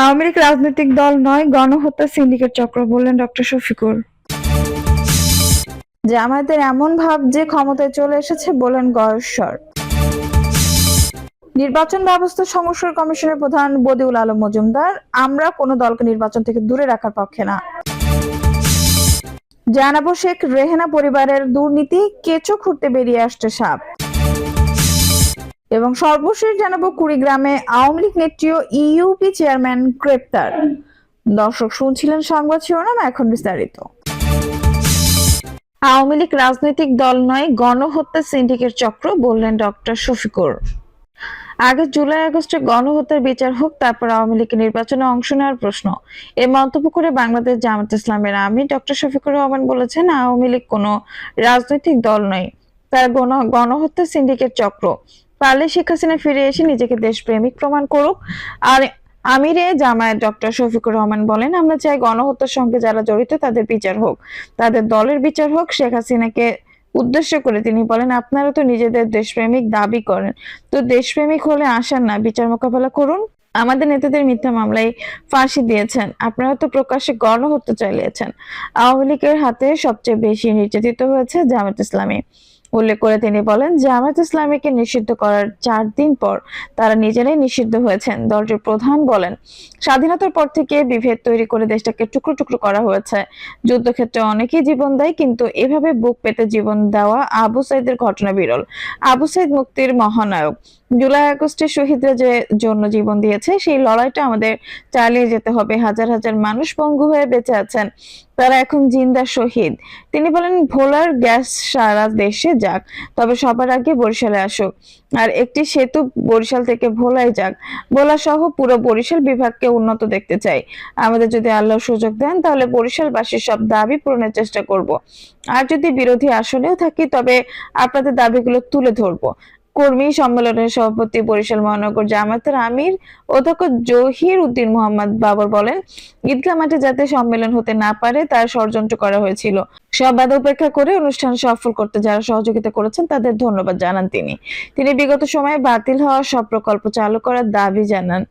আওয়ামী লীগ রাজনৈতিক দল নয়, গণহত্যা সিন্ডিকেট চক্র, বললেন ডক্টর শফিকুর জামায়াতের এমন ভাব যে ক্ষমতায় চলে এসেছে, বলেন গয়েশ্বর নির্বাচন ব্যবস্থা সংস্কার কমিশনের প্রধান বদিউল আলম মজুমদার, আমরা কোনো দলকে নির্বাচন থেকে দূরে রাখার পক্ষে না। জানাব শেখ রেহেনা পরিবারের দুর্নীতি, কেঁচো খুঁড়তে বেরিয়ে আসছে সাপ। এবং সর্বশেষ জানাব কুড়িগ্রামে আওয়ামী লীগ নেত্রী ও ইউপি চেয়ারম্যান গ্রেপ্তার। দর্শক শুনছিলেন সংবাদ শিরোনাম, এখন বিস্তারিত। আওয়ামী লীগ রাজনৈতিক দল নয়, গণহত্যা সিন্ডিকেট চক্র, বললেন ডক্টর শফিকুর। আগে জুলাই আগস্টে গণহত্যার বিচার হোক, তারপর আওয়ামী লীগের নির্বাচনে অংশ নেওয়ার প্রশ্ন। এ মন্তব্য করে বাংলাদেশ জামাত ইসলামের আমি ডক্টর শফিকুর রহমান বলেছেন, আওয়ামী লীগ কোনো রাজনৈতিক দল নয়, তার গণ, গণহত্যা সিন্ডিকেট চক্র। পারলে শেখ হাসিনা ফিরে এসে নিজেকে দেশপ্রেমিক প্রমাণ করুক। আর আমিরে জামায়াত ডক্টর শফিকুর রহমান বলেন, আমরা চাই গণহত্যার সঙ্গে যারা জড়িত তাদের বিচার হোক। তাদের দলের বিচার হোক, শেখ হাসিনাকে উদ্দেশ্য করে তিনি বলেন, আপনারা তো নিজেদের দেশপ্রেমিক দাবি করেন। তো দেশপ্রেমিক হলে আসেন না, বিচার মোকাবেলা করুন। আমাদের নেতাদের মিথ্যা মামলায় ফাঁসি দিয়েছেন। আপনারা তো প্রকাশ্যে গণহত্যা চালিয়েছেন। আওয়ামী লীগের হাতে সবচেয়ে বেশি নির্যাতিত হয়েছে জামাত ইসলামী। উল্লেখ করে তিনি বলেন জামাত ইসলামীকে নিষিদ্ধ করার চার দিন পর তারা নিজেরাই নিষিদ্ধ হয়েছেন। দলটির প্রধান বলেন, স্বাধীনতার পর থেকে বিভেদ তৈরি করে দেশটাকে টুকরো টুকরো করা হয়েছে। যুদ্ধক্ষেত্রে অনেকেই জীবন দেয়, কিন্তু এভাবে বুক পেতে জীবন দেওয়া আবু সাইদের ঘটনা বিরল। আবু সাইদ মুক্তির মহানায়ক। জুলাই আগস্টে শহীদরা যে জন্য জীবন দিয়েছে, সেই লড়াইটা আমাদের চালিয়ে যেতে হবে। হাজার হাজার মানুষ পঙ্গু হয়ে বেঁচে আছেন। তারা এখন জিন্দা শহীদ। তিনি বলেন, ভোলার গ্যাস সারা দেশে যাক, তবে সবার আগে বরিশালে আসুক। আর একটি সেতু বরিশাল থেকে ভোলায় যাক। ভোলা সহ পুরো বরিশাল বিভাগকে উন্নত দেখতে চাই। আমাদের যদি আল্লাহ সুযোগ দেন, তাহলে বরিশালবাসীর সব দাবি পূরণের চেষ্টা করব। আর যদি বিরোধী আসনেও থাকি, তবে আপনাদের দাবিগুলো তুলে ধরবো। কর্মী সম্মেলনের সভাপতি বরিশাল মহানগর জামায়াতের আমির, অধ্যক্ষ জহির উদ্দিন মোহাম্মদ বাবর বলেন, ঈদগাহ মাঠে যাতে সম্মেলন হতে না পারে তার ষড়যন্ত্র করা হয়েছিল। সব বাধা উপেক্ষা করে অনুষ্ঠান সফল করতে যারা সহযোগিতা করেছেন তাদের ধন্যবাদ জানান তিনি। তিনি বিগত সময়ে বাতিল হওয়া সব প্রকল্প চালু করার দাবি জানান।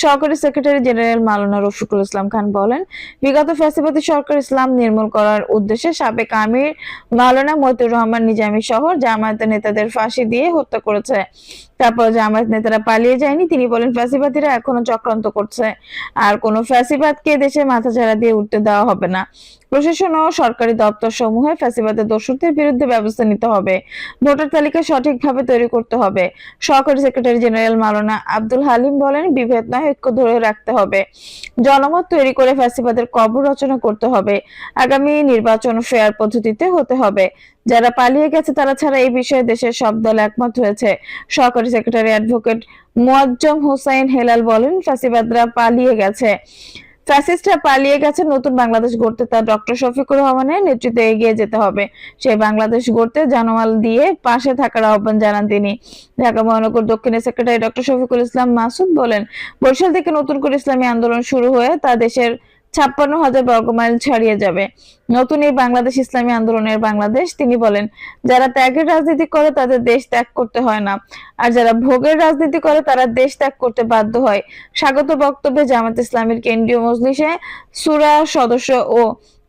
সহকারী সেক্রেটারি জেনারেল মাওলানা রফিকুল ইসলাম খান বলেন, বিগত ফ্যাসিবাদী সরকার ইসলাম নির্মূল করার উদ্দেশ্যে সাবেক আমির মাওলানা মতিউর রহমান নিজামী সহ জামায়াতের নেতাদের ফাঁসি দিয়ে হত্যা করেছে। তারপর জামায়াত নেতারা পালিয়ে যায়নি, তিনি বলেন ফ্যাসিবাদীরা এখনও চক্রান্ত করছে। আর কোনো ফ্যাসিবাদকে দেশে মাথাচাড়া দিয়ে উঠতে দেওয়া হবে না। প্রশাসন ও সরকারি দপ্তর সমূহে ফ্যাসিবাদের দোষরদের বিরুদ্ধে ব্যবস্থা নিতে হবে। ভোটার তালিকা সঠিকভাবে তৈরি করতে হবে। সহকারী সেক্রেটারি জেনারেল মাওলানা আব্দুল হালিম বলেন, বিভেদ নয় ঐক্য ধরে রাখতে হবে। জনমত তৈরি করে ফ্যাসিবাদের কবর রচনা করতে হবে। আগামী নির্বাচন ফেয়ার পদ্ধতিতে হতে হবে। যারা পালিয়ে গেছে, তারা ছাড়া এই বিষয়ে দেশের সব দল একমত হয়েছে। সহকারী সেক্রেটারি অ্যাডভোকেট মুয়াজ্জম হোসাইন হেলাল বলেন, ফ্যাসিবাদরা পালিয়ে গেছে। ফ্যাসিস্টরা পালিয়ে গেছে, নতুন বাংলাদেশ গড়তে তার ডক্টর শফিকুর রহমানের নেতৃত্বে এগিয়ে যেতে হবে। সেই বাংলাদেশ গড়তে জানমাল দিয়ে পাশে থাকার আহ্বান জানান তিনি। ঢাকা মহানগর দক্ষিণের সেক্রেটারি ডক্টর শফিকুল ইসলাম মাসুদ বলেন, বরিশাল থেকে নতুন করে ইসলামী আন্দোলন শুরু হয়ে তা দেশের ছাপ্পান্ন হাজার বর্গমাইল ছাড়িয়ে যাবে। নতুন এই বাংলাদেশ ইসলামী আন্দোলনের বাংলাদেশ, তিনি বলেন, যারা ত্যাগের রাজনীতি করে, তাদের দেশ ত্যাগ করতে হয় না। আর যারা ভোগের রাজনীতি করে, তারা দেশ ত্যাগ করতে বাধ্য হয়। স্বাগত বক্তব্যে জামাত ইসলামের কেন্দ্রীয় মজলিসে সুরা সদস্য ও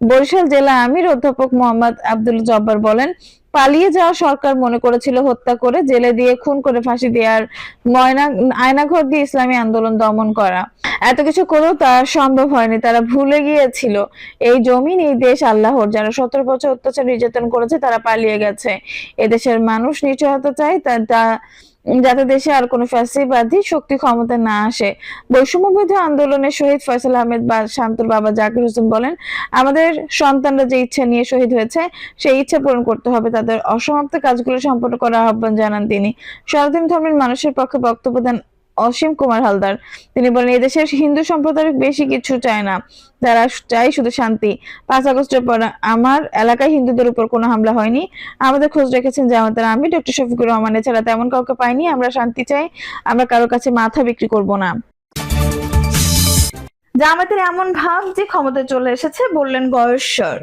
বরিশাল জেলা আমির অধ্যাপক মোহাম্মদ আব্দুল জব্বার বলেন, পালিয়ে যাওয়া সরকার মনে করেছিল হত্যা করে জেলে দিয়ে খুন করে ফাঁসি দেওয়ার ময়না, আয়নাঘর দিয়ে ইসলামী আন্দোলন দমন করা। এত কিছু করেও তা সম্ভব হয়নি, তারা ভুলে গিয়েছিল। এই জমিন এই দেশ আল্লাহর, যারা সতেরো বছর অত্যাচার নির্যাতন করেছে তারা পালিয়ে গেছে। এদেশের মানুষ নিশ্চয়তা চাই তা, তা- যাতে দেশে আর কোনো ফ্যাসিবাদী শক্তি ক্ষমতা না আসে। বৈষম্য বিরোধী আন্দোলনের শহীদ ফয়সাল আহমেদ বা শান্তর বাবা জাকির হোসেন বলেন, আমাদের সন্তানরা যে ইচ্ছা নিয়ে শহীদ হয়েছে, সেই ইচ্ছা পূরণ করতে হবে। তাদের অসমাপ্ত কাজগুলো সম্পন্ন করার আহ্বান জানান তিনি। সনাতন ধর্মের মানুষের পক্ষে বক্তব্য দেন অসীম কুমার হালদার। তিনি বলেন এদেশের হিন্দু সম্প্রদায় বেশি কিছু চায় না। তারা চাই শুধু শান্তি। পাঁচ আগস্টের পর আমার এলাকায় হিন্দুদের উপর কোনো হামলা হয়নি। আমাদের খোঁজ রেখেছেন জামাতের আমি, ডক্টর শফিকুর রহমান এছাড়া তেমন কাউকে পাইনি। আমরা শান্তি চাই, আমরা কারোর কাছে মাথা বিক্রি করব না। জামাতের এমন ভাব যে ক্ষমতায় চলে এসেছে, বললেন গয়েশ্বর।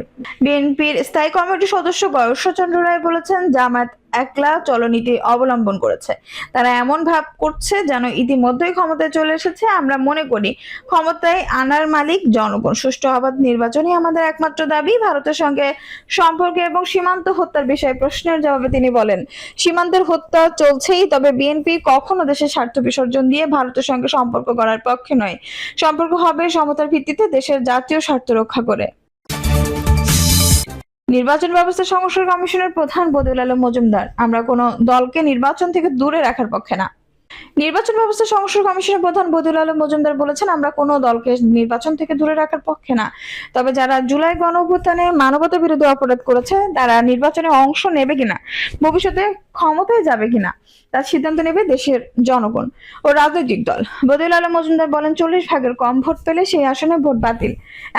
বিএনপির স্থায়ী কমিটির সদস্য গয়েশ্বর চন্দ্র রায় বলেছেন জামাত একলা চলনীতি অবলম্বন করেছে। তারা এমন ভাব করছে যেন ইতিমধ্যেই ক্ষমতায় চলে এসেছে। আমরা মনে করি ক্ষমতায় আনার মালিক জনগণ। সুষ্ঠু অবাধ নির্বাচনই আমাদের একমাত্র দাবি। ভারতের সঙ্গে সম্পর্ক এবং সীমান্ত হত্যার বিষয়ে প্রশ্নের জবাবে তিনি বলেন, সীমান্তের হত্যা চলছেই, তবে বিএনপি কখনো দেশের স্বার্থ বিসর্জন দিয়ে ভারতের সঙ্গে সম্পর্ক করার পক্ষে নয়। সম্পর্ক হবে সমতার ভিত্তিতে দেশের জাতীয় স্বার্থ রক্ষা করে। নির্বাচন ব্যবস্থা সংস্কার কমিশনের প্রধান বদিউল আলম মজুমদার, আমরা কোনো দলকে নির্বাচন থেকে দূরে রাখার পক্ষে না। নির্বাচন ব্যবস্থা সংস্কার কমিশনের প্রধান বদিউল আলম মজুমদার বলেছেন, আমরা কোনো দলকে নির্বাচন থেকে দূরে রাখার পক্ষে না। তবে যারা জুলাই গণ অভ্যুত্থানে মানবতা বিরোধী অপরাধ করেছে, তারা নির্বাচনে অংশ নেবে কিনা, ভবিষ্যতে ক্ষমতায় যাবে কিনা, তার সিদ্ধান্ত নেবে দেশের জনগণ ও রাজনৈতিক দল। বদিউল আলম মজুমদার বলেন, চল্লিশ ভাগের কম ভোট পেলে সেই আসনে ভোট বাতিল।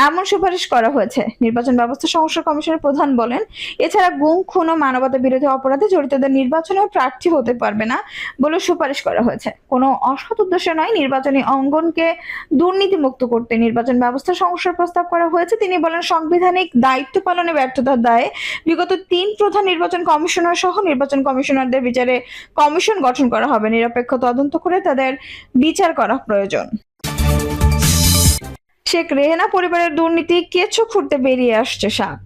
এমন সুপারিশ করা হয়েছে। নির্বাচন ব্যবস্থা সংস্কার কমিশনের প্রধান বলেন, এছাড়া গুম, খুন ও মানবতা বিরোধী অপরাধে জড়িতদের নির্বাচনেও প্রার্থী হতে পারবে না বলে সুপারিশ করা হয়েছে। কোনো অসৎ উদ্দেশ্য নয়, নির্বাচনী অঙ্গনকে দুর্নীতি মুক্ত করতে নির্বাচন ব্যবস্থা সংস্কার প্রস্তাব করা হয়েছে। তিনি বলেন, সাংবিধানিক দায়িত্ব পালনে ব্যর্থতার দায়ে বিগত তিন প্রধান নির্বাচন কমিশনার সহ নির্বাচন কমিশনারদের বিচারে কমিশন গঠন করা হবে। নিরপেক্ষ তদন্ত করে তাদের বিচার করা প্রয়োজন। শেখ রেহেনা পরিবারের দুর্নীতি কেঁচো খুঁড়তে বেরিয়ে আসছে সাপ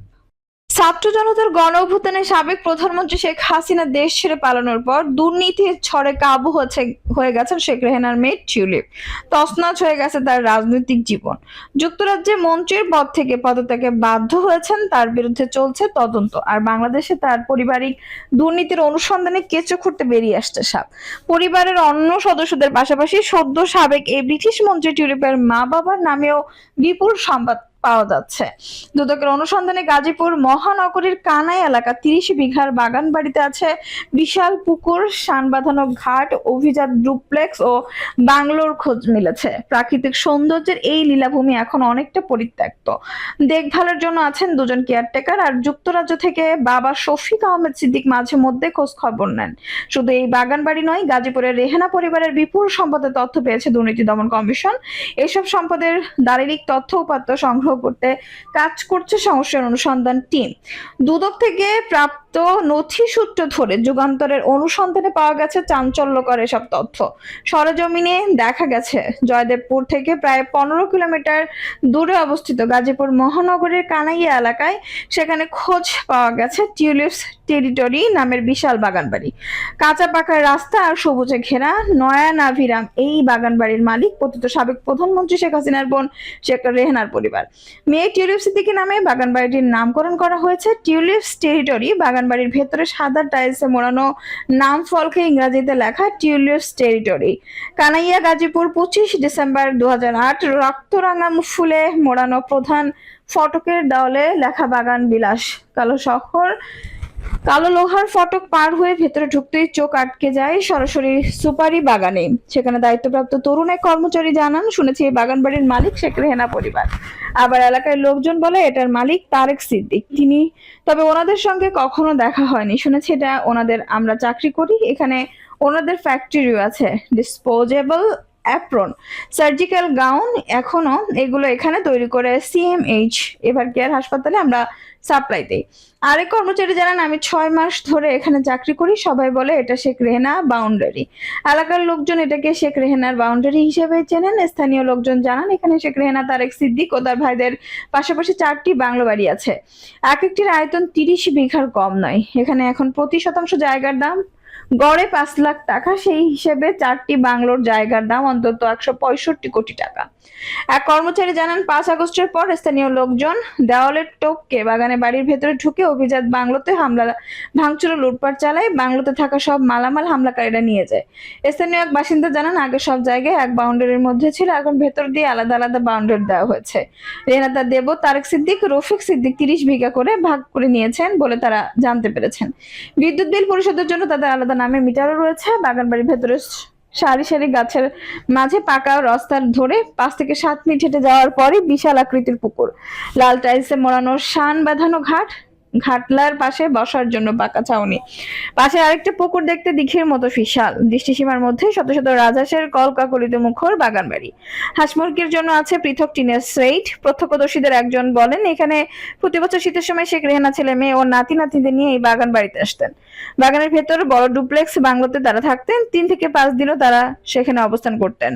ছাত্র জনতার গণ অভ্যুত্থানে সাবেক প্রধানমন্ত্রী শেখ হাসিনা দেশ ছেড়ে পালানোর পর দুর্নীতির ছড়ে কাবু হচ্ছে, হয়ে গেছেন শেখ রেহানার মেয়ে টিউলিপ। তছনছ হয়ে গেছে তার রাজনৈতিক জীবন। যুক্তরাজ্যে মন্ত্রীর পদ থেকে পদত্যাগে বাধ্য হয়েছেন, তার বিরুদ্ধে চলছে তদন্ত। আর বাংলাদেশে তার পারিবারিক দুর্নীতির অনুসন্ধানে কেঁচো খুঁড়তে বেরিয়ে আসছে সাপ। পরিবারের অন্য সদস্যদের পাশাপাশি সদ্য সাবেক এই ব্রিটিশ মন্ত্রী টিউলিপের মা বাবার নামেও বিপুল সংবাদ পাওয়া যাচ্ছে। দুদকের অনুসন্ধানে গাজীপুর মহানগরীর কানাই এলাকা তিরিশ বিঘার বাগান বাড়িতে আছে বিশাল পুকুর শান বাঁধানো ঘাট, অভিজাত ডুপ্লেক্স ও বাংলোর খোঁজ মিলেছে। প্রাকৃতিক সৌন্দর্যের এই লীলাভূমি এখন অনেকটা পরিত্যক্ত। দেখভালের জন্য আছেন দুজন কেয়ারটেকার আর যুক্তরাজ্য থেকে বাবা শফিক আহমেদ সিদ্দিক মাঝে মধ্যে খোঁজ খবর নেন। শুধু এই বাগান বাড়ি নয়, গাজীপুরের রেহানা পরিবারের বিপুল সম্পদের তথ্য পেয়েছে দুর্নীতি দমন কমিশন। এসব সম্পদের দারিলিক তথ্য উপাত্ত সংগ্রহ করতে কাজ করছে সংস্থার অনুসন্ধান টিম। দুদক থেকে প্রাপ্ত নথি সূত্র ধরে যুগান্তরের অনুসন্ধানে পাওয়া গেছে চাঞ্চল্যকর এসব তথ্য। সরজমিনে দেখা গেছে, জয়দেবপুর থেকে প্রায় পনেরো কিলোমিটার দূরে অবস্থিত গাজীপুর মহানগরের কানাইয়া এলাকায় সেখানে খোঁজ পাওয়া গেছে টিউলিপস টেরিটরি নামের বিশাল বাগান বাড়ি কাঁচা পাকা রাস্তা আর সবুজে ঘেরা নয়া নাভিরাম এই বাগান বাড়ির মালিক পতিত সাবেক প্রধানমন্ত্রী শেখ হাসিনার বোন শেখ রেহনার পরিবার। মেয়ে টিউলিপ সিদ্দিকি নামে বাগান বাড়িটির নামকরণ করা হয়েছে। টিউলিপস টেরিটরি বাগান বাড়ির ভেতরে সাদা টাইলসে মোড়ানো নাম ফলকে ইংরাজিতে লেখা টিউলিপস টেরিটরি। কানাইয়া, গাজীপুর, পঁচিশ ডিসেম্বর দু রক্তরাঙা ফুলে মোড়ানো প্রধান ফটকের দেওয়ালে লেখা বাগান বিলাস। কালো শহর কালো লোহার ফটক পার হয়ে ভেতরে ঢুকতেই চোখ আটকে যায় সরাসরি সুপারি বাগানে। সেখানে দায়িত্বপ্রাপ্ত তরুণ এক কর্মচারী জানান, শুনেছি এই বাগান বাড়ির মালিক শেখ রেহেনা পরিবার। আবার এলাকায় লোকজন বলে, এটার মালিক তারেক সিদ্দিক। তিনি, তবে ওনাদের সঙ্গে কখনো দেখা হয়নি। শুনেছি এটা ওনাদের, আমরা চাকরি করি। এখানে ওনাদের ফ্যাক্টরিও আছে। ডিসপোজেবল অ্যাপ্রন সার্জিক্যাল গাউন এখনও এগুলো এখানে তৈরি করে সিএমএইচ এবার কেয়ার হাসপাতালে আমরা সাপ্লাই দিই। আরেক কর্মচারী জানান, আমি ছয় মাস ধরে এখানে চাকরি করি, সবাই বলে এটা শেখ রেহেনা বাউন্ডারি এলাকার লোকজন এটাকে শেখ রেহেনার বাউন্ডারি হিসেবে চেনেন। স্থানীয় লোকজন জানান, এখানে শেখ রেহেনা, তারেক সিদ্দিক ও তার ভাইদের পাশাপাশি চারটি বাংলো বাড়ি আছে। এক একটির আয়তন তিরিশ বিঘার কম নয়। এখানে এখন প্রতি শতাংশ জায়গার দাম গড়ে পাঁচ লাখ টাকা, সেই হিসেবে চারটি বাংলোর জায়গার দাম অন্তত একশো পঁয়ষট্টি কোটি টাকা। এক কর্মচারী জানান, পাঁচ আগস্টের পর স্থানীয় লোকজন দেওয়ালের টোপকে বাগানে বাড়ির ভেতরে ঢুকে অভিজাত বাংলোতে হামলা ভাঙচুর লুটপাট চালায়। বাংলোতে থাকা সব মালামাল হামলাকারীরা নিয়ে যায়। স্থানীয় এক বাসিন্দা জানান, আগে সব জায়গায় এক বাউন্ডারির মধ্যে ছিল, এখন ভেতর দিয়ে আলাদা আলাদা বাউন্ডারি দেওয়া হয়েছে। রেনাতা দেব, তারেক সিদ্দিক, রফিক সিদ্দিক তিরিশ বিঘা করে ভাগ করে নিয়েছেন বলে তারা জানতে পেরেছেন। বিদ্যুৎ বিল পরিশোধের জন্য তাদের আলাদা নামে মিটারও রয়েছে, বাগানবাড়ির ভেতরে সারি সারি গাছের মাঝে পাকা রাস্তার ধরে পাঁচ থেকে সাত মিনিট হেঁটে যাওয়ার পরে বিশাল আকৃতির পুকুর। লাল টাইলসে মোড়ানো শান বাঁধানো ঘাট ঘাটলার পাশে বসার জন্য পাকা ছাউনি। পাশে আরেকটা পুকুর দেখতে দিঘির মতো বিশাল। দৃষ্টিসীমার মধ্যে শত শত রাজহাঁসের কলকাকলিতে মুখর বাগান বাড়ি। হাঁস মুরগির জন্য আছে পৃথক টিনের সেইট প্রত্যক্ষদর্শীদের একজন বলেন, এখানে প্রতি বছর শীতের সময় শেখ রেহানা ছেলে মেয়ে ও নাতি নাতিদের নিয়ে এই বাগান বাড়িতে আসতেন। বাগানের ভেতর বড় ডুপ্লেক্স বাংলোতে তারা থাকতেন। তিন থেকে পাঁচ দিনও তারা সেখানে অবস্থান করতেন।